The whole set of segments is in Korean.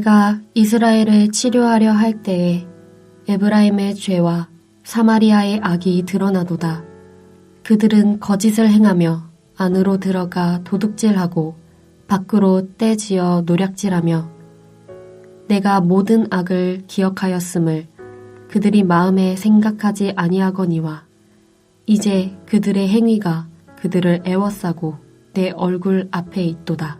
내가 이스라엘을 치료하려 할 때에 에브라임의 죄와 사마리아의 악이 드러나도다. 그들은 거짓을 행하며 안으로 들어가 도둑질하고 밖으로 떼지어 노략질하며 내가 모든 악을 기억하였음을 그들이 마음에 생각하지 아니하거니와 이제 그들의 행위가 그들을 애워싸고 내 얼굴 앞에 있도다.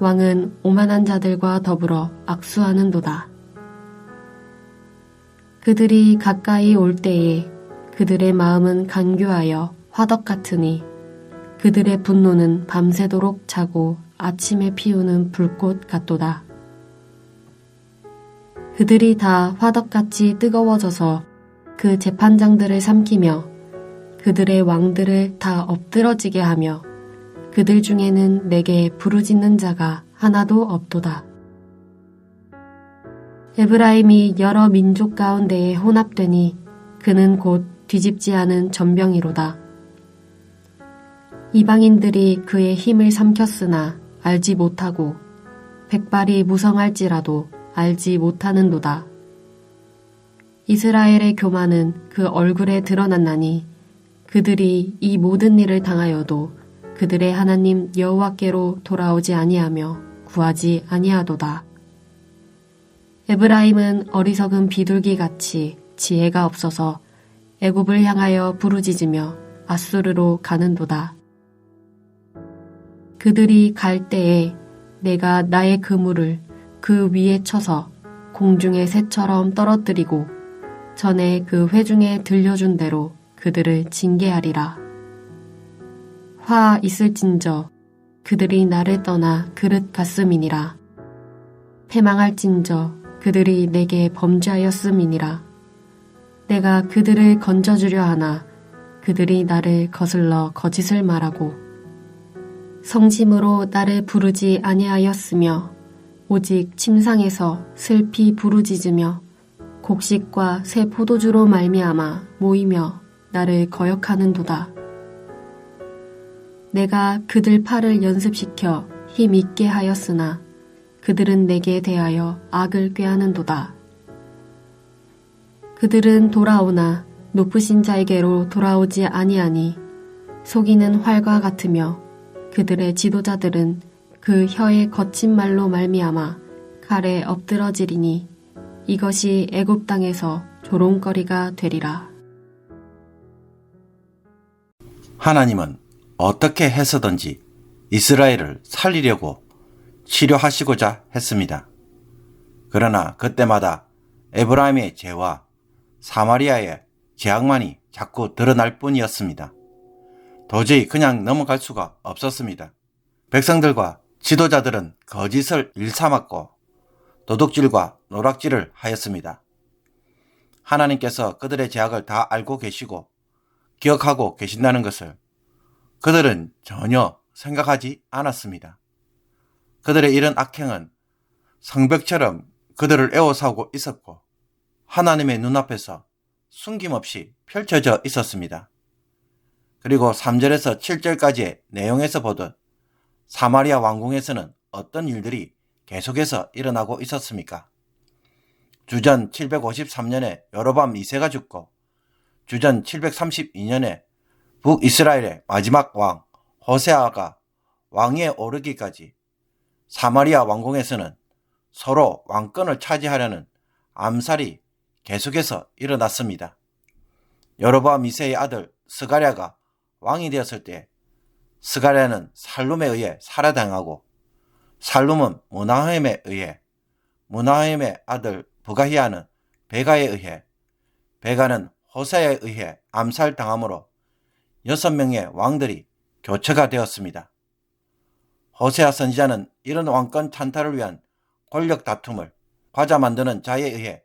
왕은 오만한 자들과 더불어 악수하는도다. 그들이 가까이 올 때에 그들의 마음은 간교하여 화덕 같으니 그들의 분노는 밤새도록 자고 아침에 피우는 불꽃 같도다. 그들이 다 화덕같이 뜨거워져서 그 재판장들을 삼키며 그들의 왕들을 다 엎드러지게 하며 그들 중에는 내게 부르짖는 자가 하나도 없도다. 에브라임이 여러 민족 가운데에 혼합되니 그는 곧 뒤집지 않은 전병이로다. 이방인들이 그의 힘을 삼켰으나 알지 못하고 백발이 무성할지라도 알지 못하는도다. 이스라엘의 교만은 그 얼굴에 드러났나니 그들이 이 모든 일을 당하여도 그들의 하나님 여호와께로 돌아오지 아니하며 구하지 아니하도다. 에브라임은 어리석은 비둘기 같이 지혜가 없어서 애굽을 향하여 부르짖으며 아수르로 가는도다. 그들이 갈 때에 내가 나의 그물을 그 위에 쳐서 공중의 새처럼 떨어뜨리고 전에 그 회중에 들려준 대로 그들을 징계하리라. 화 있을진저 그들이 나를 떠나 그릇 갔음이니라. 패망할진저 그들이 내게 범죄하였음이니라. 내가 그들을 건져주려 하나 그들이 나를 거슬러 거짓을 말하고 성심으로 나를 부르지 아니하였으며 오직 침상에서 슬피 부르짖으며 곡식과 새 포도주로 말미암아 모이며 나를 거역하는도다. 내가 그들 팔을 연습시켜 힘 있게 하였으나 그들은 내게 대하여 악을 꾀하는도다. 그들은 돌아오나 높으신 자에게로 돌아오지 아니하니 속이는 활과 같으며 그들의 지도자들은 그 혀의 거친 말로 말미암아 칼에 엎드러지리니 이것이 애굽 땅에서 조롱거리가 되리라. 하나님은 어떻게 해서든지 이스라엘을 살리려고 치료하시고자 했습니다. 그러나 그때마다 에브라임의 죄와 사마리아의 죄악만이 자꾸 드러날 뿐이었습니다. 도저히 그냥 넘어갈 수가 없었습니다. 백성들과 지도자들은 거짓을 일삼았고 도둑질과 노락질을 하였습니다. 하나님께서 그들의 죄악을 다 알고 계시고 기억하고 계신다는 것을 그들은 전혀 생각하지 않았습니다. 그들의 이런 악행은 성벽처럼 그들을 에워싸고 있었고 하나님의 눈앞에서 숨김없이 펼쳐져 있었습니다. 그리고 3절에서 7절까지의 내용에서 보듯 사마리아 왕궁에서는 어떤 일들이 계속해서 일어나고 있었습니까? 주전 753년에 여로밤 2세가 죽고 주전 732년에 북이스라엘의 마지막 왕 호세아가 왕위에 오르기까지 사마리아 왕궁에서는 서로 왕권을 차지하려는 암살이 계속해서 일어났습니다. 여로보암 2세의 아들 스가랴가 왕이 되었을 때 스가랴는 살룸에 의해 살해당하고 살룸은 무나햄에 의해 무나햄의 아들 부가히아는 베가에 의해 베가는 호세에 의해 암살당함으로 여섯 명의 왕들이 교체가 되었습니다. 호세아 선지자는 이런 왕권 찬탈을 위한 권력 다툼을 과자 만드는 자에 의해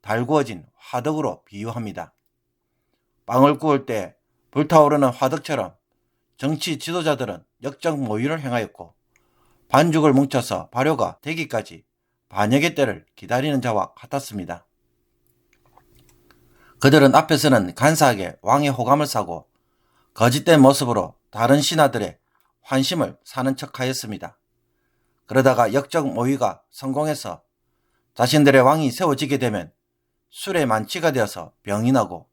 달구어진 화덕으로 비유합니다. 빵을 구울 때 불타오르는 화덕처럼 정치 지도자들은 역적 모의를 행하였고 반죽을 뭉쳐서 발효가 되기까지 반역의 때를 기다리는 자와 같았습니다. 그들은 앞에서는 간사하게 왕의 호감을 사고 거짓된 모습으로 다른 신하들의 환심을 사는 척 하였습니다. 그러다가 역적 모의가 성공해서 자신들의 왕이 세워지게 되면 술에 만취가 되어서 병이 나고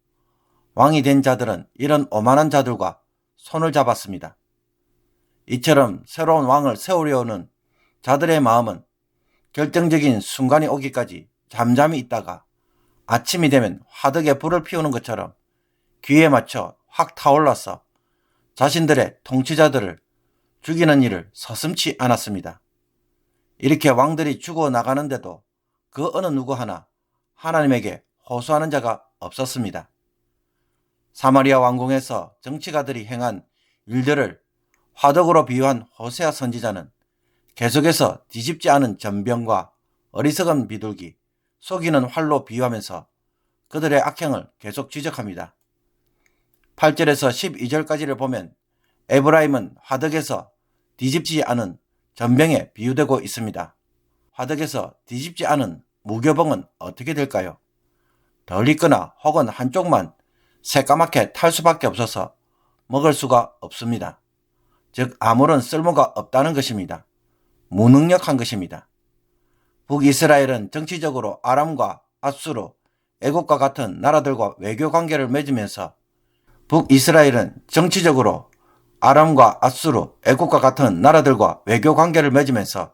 왕이 된 자들은 이런 오만한 자들과 손을 잡았습니다. 이처럼 새로운 왕을 세우려는 자들의 마음은 결정적인 순간이 오기까지 잠잠히 있다가 아침이 되면 화덕에 불을 피우는 것처럼 귀에 맞춰 확 타올라서 자신들의 통치자들을 죽이는 일을 서슴치 않았습니다. 이렇게 왕들이 죽어 나가는데도 그 어느 누구 하나 하나님에게 호소하는 자가 없었습니다. 사마리아 왕궁에서 정치가들이 행한 일들을 화덕으로 비유한 호세아 선지자는 계속해서 뒤집지 않은 전병과 어리석은 비둘기, 속이는 활로 비유하면서 그들의 악행을 계속 지적합니다. 8절에서 12절까지를 보면 에브라임은 화덕에서 뒤집지 않은 전병에 비유되고 있습니다. 화덕에서 뒤집지 않은 무교봉은 어떻게 될까요? 덜 익거나 혹은 한쪽만 새까맣게 탈 수밖에 없어서 먹을 수가 없습니다. 즉 아무런 쓸모가 없다는 것입니다. 무능력한 것입니다. 북이스라엘은 정치적으로 아람과 아수르, 애국과 같은 나라들과 외교 관계를 맺으면서 북이스라엘은 정치적으로 아람과 아수르, 애국과 같은 나라들과 외교 관계를 맺으면서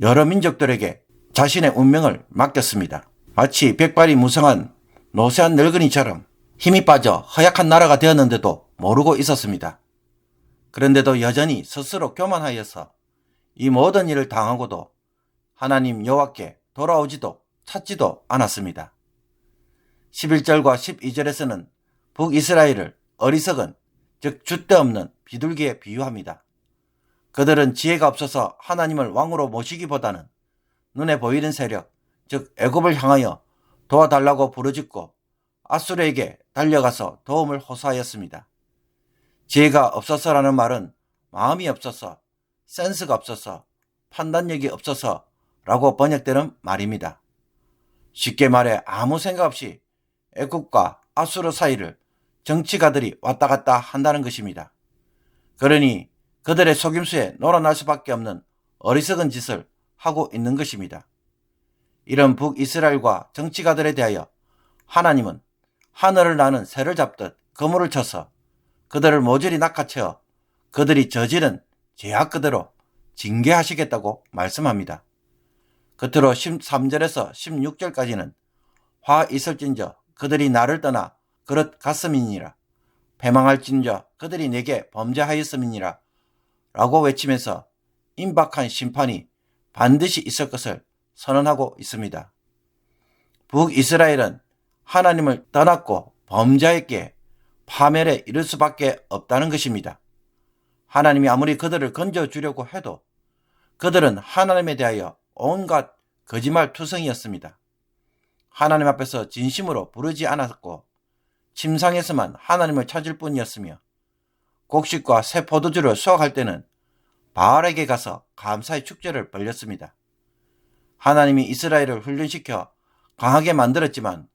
여러 민족들에게 자신의 운명을 맡겼습니다. 마치 백발이 무성한 노쇠한 늙은이처럼 힘이 빠져 허약한 나라가 되었는데도 모르고 있었습니다. 그런데도 여전히 스스로 교만하여서 이 모든 일을 당하고도 하나님 여호와께 돌아오지도 찾지도 않았습니다. 11절과 12절에서는 북이스라엘을 어리석은 즉 줏대 없는 비둘기에 비유합니다. 그들은 지혜가 없어서 하나님을 왕으로 모시기보다는 눈에 보이는 세력, 즉 애굽을 향하여 도와달라고 부르짖고 아수르에게 달려가서 도움을 호소하였습니다. 지혜가 없어서라는 말은 마음이 없어서, 센스가 없어서, 판단력이 없어서 라고 번역되는 말입니다. 쉽게 말해 아무 생각 없이 애국과 아수르 사이를 정치가들이 왔다 갔다 한다는 것입니다. 그러니 그들의 속임수에 놀아날 수밖에 없는 어리석은 짓을 하고 있는 것입니다. 이런 북이스라엘과 정치가들에 대하여 하나님은 하늘을 나는 새를 잡듯 그물을 쳐서 그들을 모조리 낚아채어 그들이 저지른 죄악 그대로 징계하시겠다고 말씀합니다. 끝으로 13절에서 16절까지는 화 있을진저 그들이 나를 떠나 그릇 갔음이니라 패망할진저 그들이 내게 범죄하였음이니라 라고 외치면서 임박한 심판이 반드시 있을 것을 선언하고 있습니다. 북이스라엘은 하나님을 떠났고 범죄했기에 파멸에 이를 수밖에 없다는 것입니다. 하나님이 아무리 그들을 건져주려고 해도 그들은 하나님에 대하여 온갖 거짓말 투성이었습니다. 하나님 앞에서 진심으로 부르지 않았고 침상에서만 하나님을 찾을 뿐이었으며 곡식과 새 포도주를 수확할 때는 바알에게 가서 감사의 축제를 벌렸습니다. 하나님이 이스라엘을 훈련시켜 강하게 만들었지만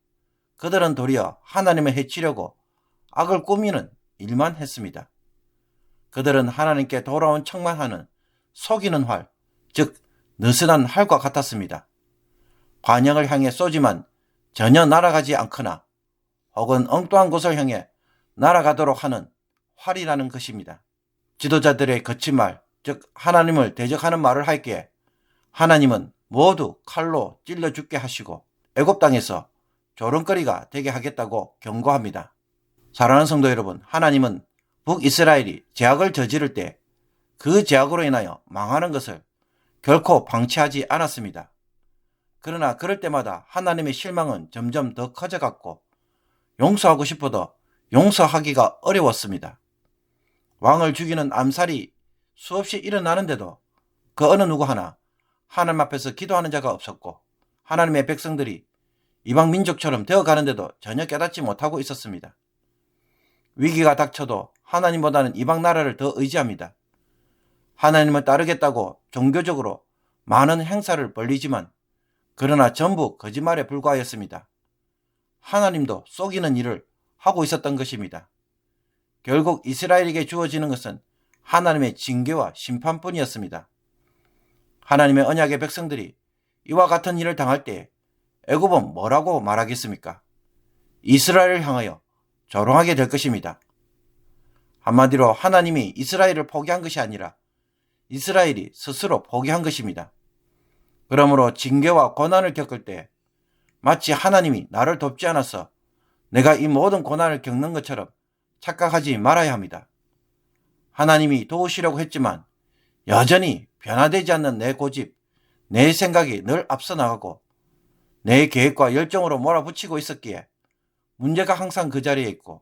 그들은 도리어 하나님을 해치려고 악을 꾸미는 일만 했습니다. 그들은 하나님께 돌아온 척만 하는 속이는 활, 즉 느슨한 활과 같았습니다. 관영을 향해 쏘지만 전혀 날아가지 않거나 혹은 엉뚱한 곳을 향해 날아가도록 하는 활이라는 것입니다. 지도자들의 거친 말, 즉 하나님을 대적하는 말을 할기에 하나님은 모두 칼로 찔러 죽게 하시고 애굽 땅에서 조롱거리가 되게 하겠다고 경고합니다. 사랑하는 성도 여러분, 하나님은 북이스라엘이 제약을 저지를 때 그 제약으로 인하여 망하는 것을 결코 방치하지 않았습니다. 그러나 그럴 때마다 하나님의 실망은 점점 더 커져갔고 용서하고 싶어도 용서하기가 어려웠습니다. 왕을 죽이는 암살이 수없이 일어나는데도 그 어느 누구 하나 하나님 앞에서 기도하는 자가 없었고 하나님의 백성들이 이방 민족처럼 되어가는데도 전혀 깨닫지 못하고 있었습니다. 위기가 닥쳐도 하나님보다는 이방 나라를 더 의지합니다. 하나님을 따르겠다고 종교적으로 많은 행사를 벌리지만 그러나 전부 거짓말에 불과하였습니다. 하나님도 속이는 일을 하고 있었던 것입니다. 결국 이스라엘에게 주어지는 것은 하나님의 징계와 심판뿐이었습니다. 하나님의 언약의 백성들이 이와 같은 일을 당할 때 애굽은 뭐라고 말하겠습니까? 이스라엘을 향하여 조롱하게 될 것입니다. 한마디로 하나님이 이스라엘을 포기한 것이 아니라 이스라엘이 스스로 포기한 것입니다. 그러므로 징계와 고난을 겪을 때 마치 하나님이 나를 돕지 않아서 내가 이 모든 고난을 겪는 것처럼 착각하지 말아야 합니다. 하나님이 도우시려고 했지만 여전히 변화되지 않는 내 고집, 내 생각이 늘 앞서 나가고 내 계획과 열정으로 몰아붙이고 있었기에 문제가 항상 그 자리에 있고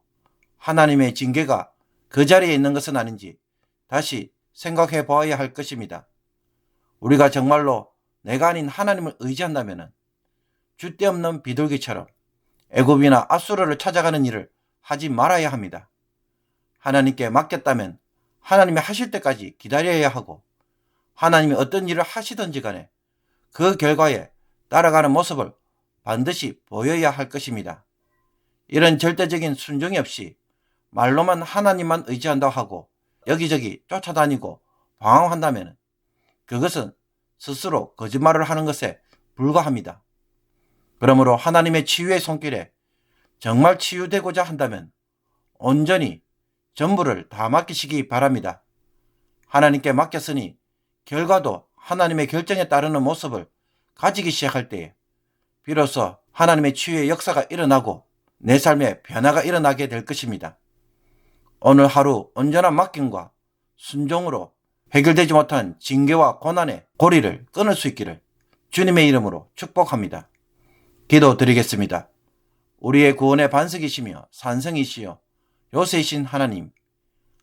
하나님의 징계가 그 자리에 있는 것은 아닌지 다시 생각해 보아야 할 것입니다. 우리가 정말로 내가 아닌 하나님을 의지한다면 주대 없는 비둘기처럼 애굽이나 아수르를 찾아가는 일을 하지 말아야 합니다. 하나님께 맡겼다면 하나님이 하실 때까지 기다려야 하고 하나님이 어떤 일을 하시든지 간에 그 결과에 따라가는 모습을 반드시 보여야 할 것입니다. 이런 절대적인 순종이 없이 말로만 하나님만 의지한다 하고 여기저기 쫓아다니고 방황한다면 그것은 스스로 거짓말을 하는 것에 불과합니다. 그러므로 하나님의 치유의 손길에 정말 치유되고자 한다면 온전히 전부를 다 맡기시기 바랍니다. 하나님께 맡겼으니 결과도 하나님의 결정에 따르는 모습을 가지기 시작할 때에 비로소 하나님의 치유의 역사가 일어나고 내 삶에 변화가 일어나게 될 것입니다. 오늘 하루 온전한 맡김과 순종으로 해결되지 못한 징계와 고난의 고리를 끊을 수 있기를 주님의 이름으로 축복합니다. 기도 드리겠습니다. 우리의 구원의 반석이시며 산성이시여 요새이신 하나님,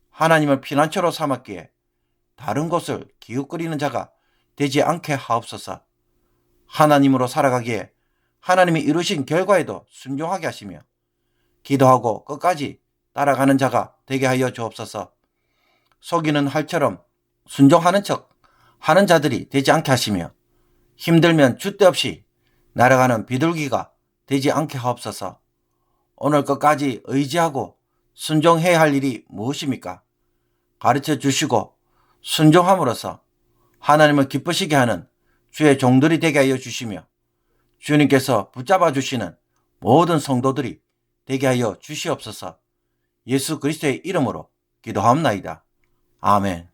하나님을 피난처로 삼았기에 다른 곳을 기웃거리는 자가 되지 않게 하옵소서. 하나님으로 살아가기에 하나님이 이루신 결과에도 순종하게 하시며 기도하고 끝까지 따라가는 자가 되게 하여 주옵소서. 속이는 할처럼 순종하는 척 하는 자들이 되지 않게 하시며 힘들면 줏대 없이 날아가는 비둘기가 되지 않게 하옵소서. 오늘 끝까지 의지하고 순종해야 할 일이 무엇입니까? 가르쳐 주시고 순종함으로써 하나님을 기쁘시게 하는 주의 종들이 되게 하여 주시며 주님께서 붙잡아 주시는 모든 성도들이 되게 하여 주시옵소서 예수 그리스도의 이름으로 기도하옵나이다. 아멘.